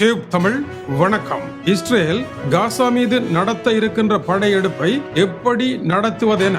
Tube Tamil வணக்கம். Israel Gaza மீது நடத்த இருக்கின்ற படையெடுப்பை எப்படி நடத்துவதென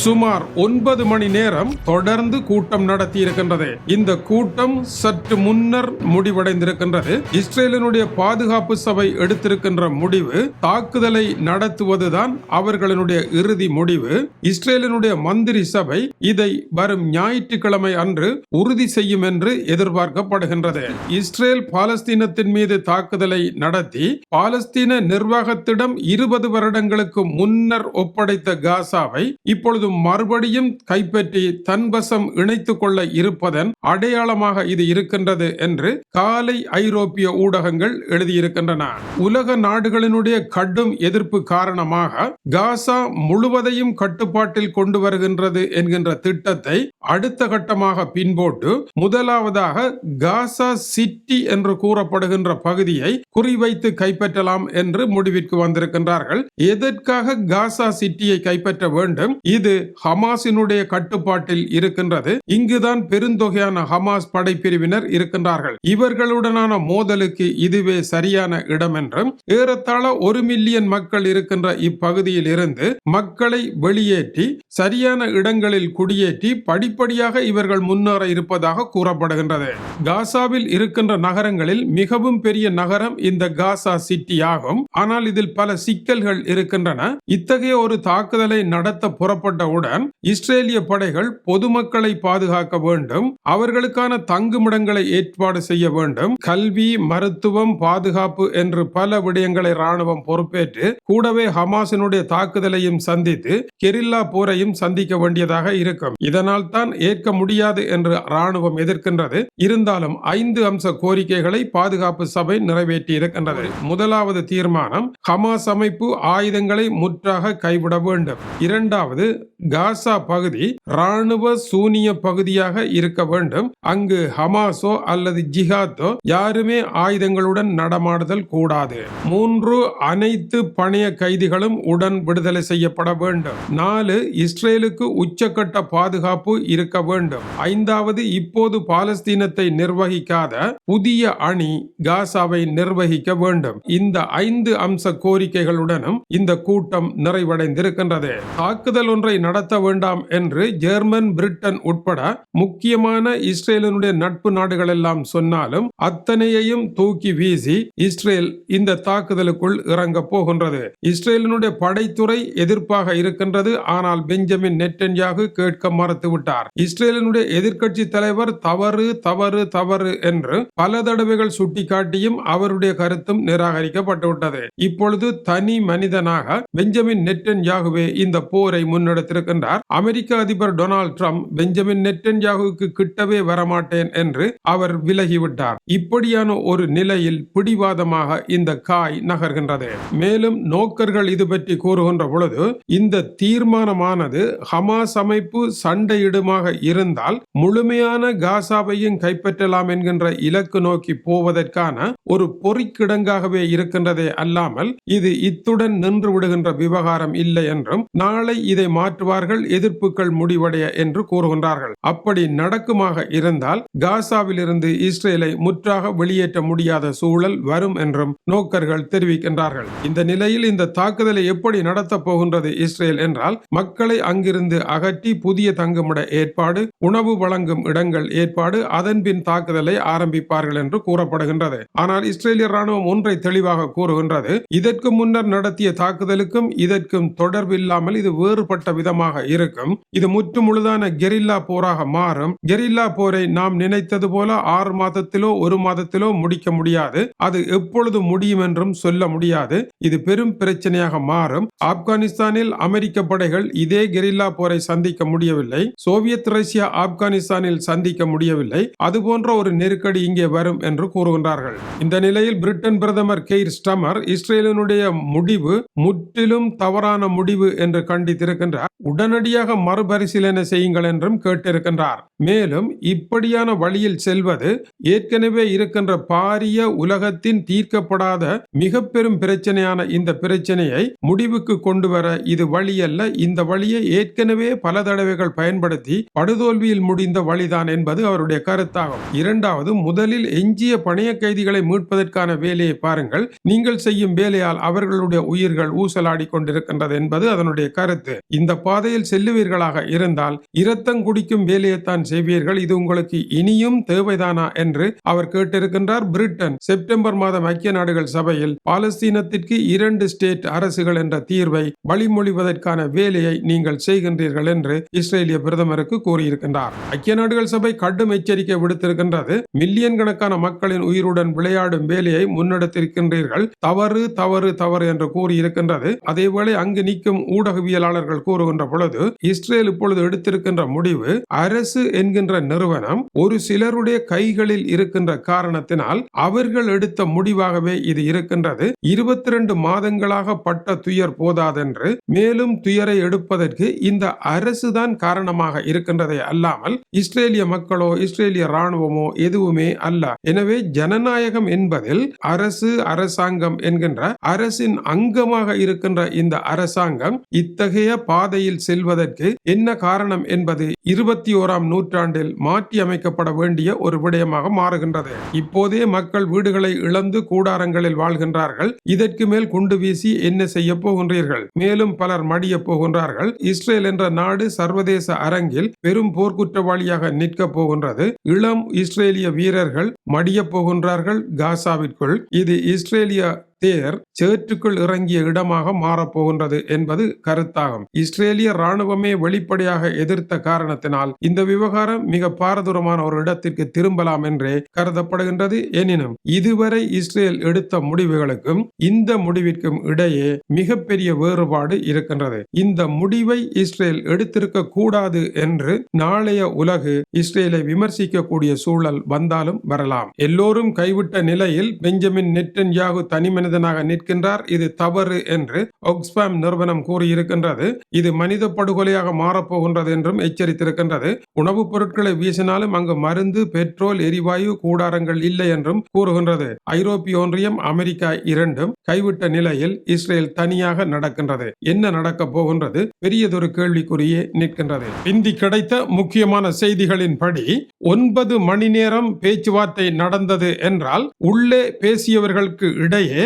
சுமார் ஒன்பது மணி நேரம் தொடர்ந்து கூட்டம் நடத்தி இருக்கின்றது. இந்த கூட்டம் சற்று முன்னர் முடிவடைந்திருக்கின்றது. இஸ்ரேலினுடைய பாதுகாப்பு சபை எடுத்திருக்கின்ற முடிவு தாக்குதலை நடத்துவதுதான் அவர்களினுடைய இறுதி முடிவு. இஸ்ரேலினுடைய மந்திரி சபை இதை வரும் ஞாயிற்றுக்கிழமை அன்று உறுதி செய்யும் என்று எதிர்பார்க்கப்படுகின்றது. இஸ்ரேல் பாலஸ்தீனத்தின் மீது தாக்குதலை நடத்தி பாலஸ்தீன நிர்வாகத்திடம் இருபது வருடங்களுக்கு முன்னர் ஒப்படைத்த காசாவை இப்பொழுது மறுபடியும் கைப்பற்றி தன்வசம் இணைத்துக் கொள்ள இருப்பதன் அடையாளமாக இது இருக்கின்றது என்று காலை ஐரோப்பிய ஊடகங்கள் எழுதியிருக்கின்றன. உலக நாடுகளினுடைய கடும் எதிர்ப்பு காரணமாக காசா முழுவதையும் கட்டுப்பாட்டில் கொண்டு வருகின்றது என்கின்ற திட்டத்தை அடுத்த கட்டமாக பின்போட்டு முதலாவதாக காசா சிட்டி என்று கூறப்படுகின்ற பகுதியை குறிவைத்து கைப்பற்றலாம் என்று முடிவிற்கு வந்திருக்கின்றார்கள். எதற்காக காசா சிட்டியை கைப்பற்ற வேண்டும்? இது ஹமாஸினுடைய கட்டுப்பாட்டில் இருக்கின்றது. இங்குதான் பெருந்தொகையான ஹமாஸ் படைப்பிரிவினர் இருக்கின்றார்கள். இவர்களுடனான மோதலுக்கு இதுவே சரியான இடம் என்றும் ஏறத்தாழ ஒரு மில்லியன் மக்கள் இருக்கின்ற இப்பகுதியில் இருந்து மக்களை வெளியேற்றி சரியான இடங்களில் குடியேற்றி படிப்படியாக இவர்கள் முன்னேற இருப்பதாக கூறப்படுகின்றது. காசாவில் இருக்கின்ற நகரங்களில் மிகவும் பெரிய நகரம் இந்த காசா சிட்டி ஆகும். ஆனால் இதில் பல சிக்கல்கள் இருக்கின்றன. இத்தகைய ஒரு தாக்குதலை நடத்த புறப்பட்டவுடன் இஸ்ரேலிய படைகள் பொதுமக்களை பாதுகாக்க வேண்டும். அவர்களுக்கான தங்குமிடங்களை ஏற்பாடு செய்ய வேண்டும். கல்வி மருத்துவம் பாதுகாப்பு என்று பல விடயங்களை ராணுவம் பொறுப்பேற்று கூடவே ஹமாசினுடைய தாக்குதலையும் சந்தித்து கெரில்லா போரையும் சந்திக்க வேண்டியதாக இருக்கும். இதனால் தான் ஏற்க முடியாது என்று ராணுவம் எதிர்க்கின்றது. இருந்தாலும் ஐந்து அம்ச கோரிக்கைகளை பாதுகாப்பு சபை நிறைவேற்றி இருக்கின்றது முதலாவது தீர்மானம் ஹமாஸ் அமைப்பு ஆயுதங்களை முற்றாக கைவிட வேண்டும். இரண்டாவது காசா பகுதி ராணுவ சூனிய பகுதியாக இருக்க வேண்டும். அங்கு ஹமாஸோ அல்லது ஜிஹாத்தோ யாருமே ஆயுதங்களுடன் நடமாடுதல் கூடாது. மூன்று அனைத்து பணைய கைதிகளும் உடன் விடுதலை செய்யப்பட வேண்டும். நாலு இஸ்ரேலுக்கு உச்சக்கட்ட பாதுகாப்பு இருக்க வேண்டும். ஐந்தாவது இப்போது பாலஸ்தீனத்தை நிர்வகிக்காத புதிய அணி காசா நாசாவை நிர்வகிக்க வேண்டும். இந்த ஐந்து அம்ச கோரிக்கைகளுடனும் இந்த கூட்டம் நிறைவடைந்திருக்கின்றது. தாக்குதல் ஒன்றை நடத்த வேண்டாம் என்று ஜெர்மன் பிரிட்டன் உட்பட முக்கியமான இஸ்ரேலினுடைய நட்பு நாடுகள் எல்லாம் சொன்னாலும் அத்தனையையும் தூக்கி வீசி இஸ்ரேல் இந்த தாக்குதலுக்குள் இறங்க போகின்றது. இஸ்ரேலினுடைய படைத்துறை எதிர்ப்பாக இருக்கின்றது. ஆனால் பெஞ்சமின் நெட்டன்யாகு கேட்க மறுத்துவிட்டார். இஸ்ரேலினுடைய எதிர்க்கட்சி தலைவர் தவறு தவறு தவறு என்று பல தடவைகள் சுட்டிக்காட்டிய சுட்டிக்காட்டியும் அவருடைய கருத்தும் நிராகரிக்கப்பட்டுவிட்டது. இப்பொழுது தனி மனிதனாக பெஞ்சமின் நெட்டன் யாகுவே இந்த போரை முன்னெடுத்திருக்கின்றார். அமெரிக்க அதிபர் டொனால்ட் ட்ரம்ப் பெஞ்சமின் நெட்டன் யாகுவுக்கு கிட்டவே வரமாட்டேன் என்று அவர் விலகிவிட்டார். இப்படியான ஒரு நிலையில் பிடிவாதமாக இந்த காய் நகர்கின்றது. மேலும் நோக்கர்கள் இது பற்றி கூறுகின்ற பொழுது இந்த தீர்மானமானது ஹமாஸ் அமைப்பு சண்டையிடுமாக இருந்தால் முழுமையான காசாவையும் கைப்பற்றலாம் என்கின்ற இலக்கு நோக்கி போவதற்கான ஒரு பொறிக்கிடங்காகவே இருக்கின்றதே அல்லாமல் இது இத்துடன் நின்று விடுகின்ற விவகாரம் இல்லை என்றும் நாளை இதை மாற்றுவார்கள் எதிர்ப்புகள் முடிவடைய என்று கூறுகின்றார்கள். அப்படி நடக்குமாக இருந்தால் காசாவில் இருந்து இஸ்ரேலை முற்றாக வெளியேற்ற முடியாத சூழல் வரும் என்றும் நோக்கர்கள் தெரிவிக்கின்றார்கள். இந்த நிலையில் இந்த தாக்குதலை எப்படி நடத்தப் போகின்றது இஸ்ரேல் என்றால் மக்களை அங்கிருந்து அகற்றி புதிய தங்குமிட ஏற்பாடு உணவு வழங்கும் இடங்கள் ஏற்பாடு அதன்பின் தாக்குதலை ஆரம்பிப்பார்கள் என்று கூறப்படுகின்றது. ஆனால் இஸ்ரேலிய ராணுவம் ஒன்றை தெளிவாக கூறுகின்றது. இதற்கு முன்னர் நடத்திய தாக்குதலுக்கும் இதற்கும் தொடர்பில்லாமல் இது வேறுபட்ட விதமாக இருக்கும். இது முற்று முழுதான கெரில்லா போராக மாறும். கெரில்லா போரை நாம் நினைத்தது போல ஆறு மாதத்திலோ ஒரு மாதத்திலோ முடிக்க முடியாது. அது எப்பொழுது முடியும் என்றும் சொல்ல முடியாது. இது பெரும் பிரச்சனையாக மாறும். ஆப்கானிஸ்தானில் அமெரிக்க படைகள் இதே கெரில்லா போரை சந்திக்க முடியவில்லை. சோவியத் ரஷ்யா ஆப்கானிஸ்தானில் சந்திக்க முடியவில்லை. அதுபோன்ற ஒரு நெருக்கடி இங்கே வரும் என்று கூறுகின்றார்கள். இந்த நிலையில் பிரிட்டன் பிரதமர் கெய்ர் ஸ்டமர் இஸ்ரேலினுடைய முடிவு முற்றிலும் தவறான முடிவு என்று கண்டித்திருக்கின்றார். உடனடியாக மறுபரிசீலனை செய்யுங்கள் என்றும் கேட்டிருக்கின்றார். மேலும் இப்படியான வழியில் செல்வது ஏற்கனவே இருக்கின்ற பாரிய உலகத்தின் தீர்க்கப்படாத மிக பெரும் பிரச்சனையான இந்த பிரச்சனையை முடிவுக்கு கொண்டு வர இது வழியல்ல. இந்த வழியை ஏற்கனவே பல தடவைகள் பயன்படுத்தி படுதோல்வியில் முடிந்த வழிதான் என்பது அவருடைய கருத்தாகும். இரண்டாவது முதலில் எஞ்சிய பணைய கைதிகளை மீட்பதற்கான வேலையை பாருங்கள். நீங்கள் செய்யும் வேலையால் அவர்களுடைய உயிர்கள் ஊசலாடி கொண்டிருக்கின்றது என்பது அதனுடைய கருத்து. இந்த பாதையில் செல்லுவீர்களாக இருந்தால் இரத்தம் குடிக்கும் வேலையைத்தான் செய்வீர்கள். இது உங்களுக்கு இனியும் தேவைதானா என்று அவர் கேட்டிருக்கின்றார். பிரிட்டன் செப்டம்பர் மாதம் ஐக்கிய நாடுகள் சபையில் பாலஸ்தீனத்திற்கு இரண்டு ஸ்டேட் அரசுகள் என்ற தீர்வை வழிமொழிவதற்கான வேலையை நீங்கள் செய்கின்றீர்கள் என்று இஸ்ரேலிய பிரதமருக்கு கூறியிருக்கின்றார். ஐக்கிய நாடுகள் சபை கடும் எச்சரிக்கை விடுத்திருக்கின்றது. மில்லியன் கணக்கான மக்களின் உயிருடன் விளையாடும் வேலையை முன்னெடுத்திருக்கின்றீர்கள். தவறு தவறு தவறு என்று கூறியிருக்கின்றது. அதேவேளை அங்கு நிற்கும் ஊடகவியலாளர்கள் கூறுகின்ற பொழுது இஸ்ரேல் இப்பொழுது எடுத்திருக்கின்ற முடிவு அரசு என்கின்ற நிறுவனம் ஒரு சிலருடைய கைகளில் இருக்கின்ற காரணத்தினால் அவர்கள் எடுத்த முடிவாகவே இது இருக்கின்றது. இருபத்தி ரெண்டு மாதங்களாக பட்ட துயர் போதாதென்று மேலும் துயரை எடுப்பதற்கு இந்த அரசுதான் காரணமாக இருக்கின்றதை அல்லாமல் இஸ்ரேலிய மக்களோ இஸ்ரேலிய ராணுவமோ எதுவுமே அல்ல. எனவே ஜனநாயகம் என்பதில் அரசு அரசாங்கம் என்கின்ற அரசின் அங்கமாக இருக்கின்ற இந்த அரசாங்கம் இத்தகைய பாதையில் செல்வதற்கு என்ன காரணம் என்பது இருபத்தி ஓராம் நூற்றாண்டில் மாற்றி அமைக்கப்பட வேண்டிய ஒரு விடயமாக மாறுகின்றது. இப்போதே மக்கள் வீடுகளை இழந்து கூடாரங்களில் வாழ்கின்றார்கள். இதற்கு மேல் குண்டு வீசி என்ன செய்ய போகின்றீர்கள்? மேலும் பலர் மடிய போகின்றார்கள். இஸ்ரேல் என்ற நாடு சர்வதேச அரங்கில் பெரும் போர்க்குற்றவாளியாக நிற்க போகின்றது. இளம் இஸ்ரேலிய வீரர்கள் மடிய போகின்றார்கள் காசாவிற்குள். இது இஸ்ரேலிய தேர் சேற்றுக்குள் இறங்கிய இடமாக மாறப்போகின்றது என்பது கருத்தாகும். இஸ்ரேலிய ராணுவமே வெளிப்படையாக எதிர்த்த காரணத்தினால் இந்த விவகாரம் மிக பாரதூரமான ஒரு இடத்திற்கு திரும்பலாம் என்றே கருதப்படுகின்றது. எனினும் இதுவரை இஸ்ரேல் எடுத்த முடிவுகளுக்கும் இந்த முடிவிற்கும் இடையே மிகப்பெரிய வேறுபாடு இருக்கின்றது. இந்த முடிவை இஸ்ரேல் எடுத்திருக்க கூடாது என்று நாளைய உலகு இஸ்ரேலை விமர்சிக்கக்கூடிய சூழல் வந்தாலும் வரலாம். எல்லோரும் கைவிட்ட நிலையில் பெஞ்சமின் நெட்டன் யாகு மனிதனாக நிற்கின்றார். இது தவறு என்று ஒக்ஸ்பாம் நிறுவனம் கூறியிருக்கின்றது. இது மனித படுகொலையாக மாறப்போகின்றது என்றும் எச்சரித்திருக்கின்றது. உணவுப் பொருட்களை வீசினாலும் அங்கு மருந்து பெட்ரோல் எரிவாயு கூடாரங்கள் இல்லை என்றும் கூறுகின்றது. ஐரோப்பிய ஒன்றியம் அமெரிக்கா இரண்டும் கைவிட்ட நிலையில் இஸ்ரேல் தனியாக நடக்கின்றது. என்ன நடக்கப் போகின்றது? பெரியதொரு கேள்விக்குறியே நிற்கின்றது. இந்தி கிடைத்த முக்கியமான செய்திகளின் படி ஒன்பது மணி நேரம் பேச்சுவார்த்தை நடந்தது என்றால் உள்ளே பேசியவர்களுக்கு இடையே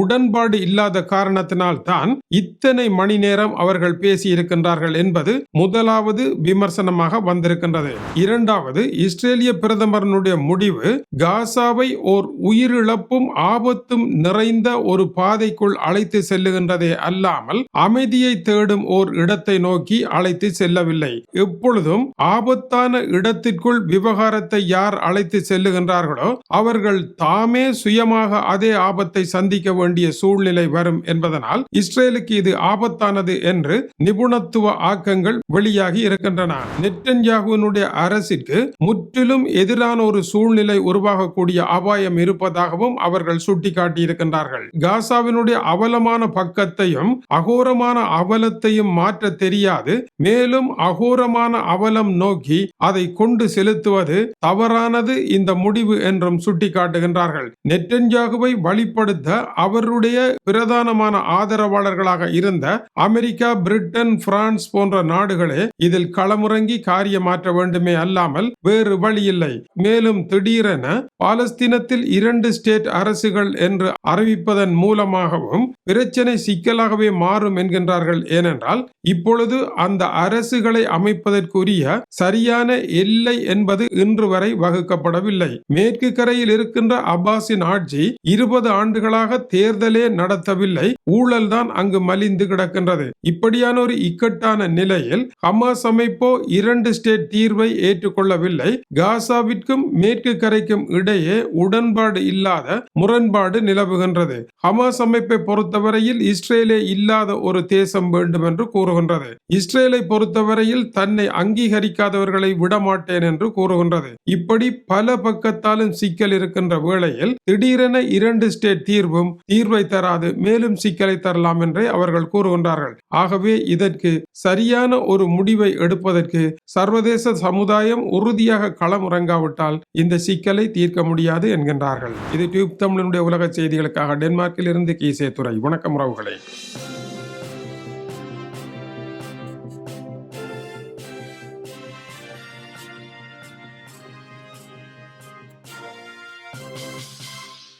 உடன்பாடு இல்லாத காரணத்தினால் தான் இத்தனை மணி நேரம் அவர்கள் பேசி இருக்கின்றார்கள் என்பது முதலாவது விமர்சனமாக வந்திருக்கின்றது. இரண்டாவது இஸ்ரேலிய பிரதமரனுடைய முடிவு காசாவை ஓர் உயிரிழப்பும் ஆபத்தும் நிறைந்த ஒரு பாதைக்குள் அழைத்து செல்லுகின்றதே அல்லாமல் அமைதியை தேடும் ஓர் இடத்தை நோக்கி அழைத்து செல்லவில்லை. எப்பொழுதும் ஆபத்தான இடத்திற்குள் விவகாரத்தை யார் அழைத்து செல்லுகின்றார்களோ அவர்கள் தாமே சுயமாக அதே ஆபத்தை சந்திக்க வேண்டிய சூழ்நிலை வரும் என்பதனால் இஸ்ரேலுக்கு இது ஆபத்தானது என்று நிபுணத்துவ ஆக்கங்கள் வெளியாகி இருக்கின்றன. நெட்டன்யாகுவினுடைய அரசிற்கு முற்றிலும் எதிரான ஒரு சூழ்நிலை உருவாகக்கூடிய அபாயம் இருப்பதாகவும் அவர்கள் சுட்டிக்காட்டியிருக்கின்றார்கள். காசாவினுடைய அவலமான பக்கத்தையும் அகோரமான அவலத்தையும் மாற்ற தெரியாது. மேலும் அகோரமான அவலம் நோக்கி அதை கொண்டு செலுத்துவது தவறானது இந்த முடிவு என்றும் சுட்டிக்காட்டுகின்றார்கள். நெட்டன்யாகுவை வழிப்படுத்த அவருடைய பிரதானமான ஆதரவாளர்களாக இருந்த அமெரிக்கா பிரிட்டன் பிரான்ஸ் போன்ற நாடுகளே இதில் களமுறங்கி காரியமாற்ற வேண்டுமே அல்லாமல் வேறு வழியில்லை. மேலும் திடீரென பாலஸ்தீனத்தில் இரண்டு ஸ்டேட் அரசுகள் என்று அறிவிப்பதன் மூலமாகவும் பிரச்சனை சிக்கலாகவே மாறும் என்கின்றார்கள். ஏனென்றால் இப்பொழுது அந்த அரசுகளை அமைப்பதற்குரிய சரியான எல்லை என்பது இன்று வரை வகுக்கப்படவில்லை. மேற்கு கரையில் இருக்கின்ற அப்பாஸின் ஆட்சி இருபது ஆண்டுகளாக தேர்தலே நடத்தவில்லை. ஊழல் தான் அங்கு மலிந்து கிடக்கின்றது. இப்படியான ஒரு இக்கட்டான நிலையில் ஹமாஸ் அமைப்போ இரண்டு ஸ்டேட் தீர்வை ஏற்றுக்கொள்ளவில்லை. காசாவிற்கும் மேற்கு கரைக்கும் இடையே உடன்பாடு இல்லாத முரண்பாடு நிலவுகின்றது. ஹமாஸ் அமைப்பை பொறுத்தவரையில் இஸ்ரேலே இல்லாத ஒரு தேசம் வேண்டும் என்று கூறுகின்றது. இஸ்ரேலை பொறுத்தவரையில் தன்னை அங்கீகரிக்காதவர்களை விடமாட்டேன் என்று கூறுகின்றது. இப்படி பல பக்கத்தாலும் சிக்கல் இருக்கின்ற வேளையில் திடீரென இரண்டு ஸ்டேட் தீர்வும் தீர்வை தராது மேலும் சிக்கலை தரலாம் என்றே அவர்கள் கூறுகின்றார்கள். ஆகவே இதற்கு சரியான ஒரு முடிவை எடுப்பதற்கு சர்வதேச சமுதாயம் உறுதியாக களமிறங்காவிட்டால் இந்த சிக்கலை தீர்க்க முடியாது என்கின்றார்கள். இது டியூப் தமிழனுடைய உலக செய்திகளுக்காக டென்மார்க்கில் இருந்து கீசே துறை வணக்கம் உறவுகளை.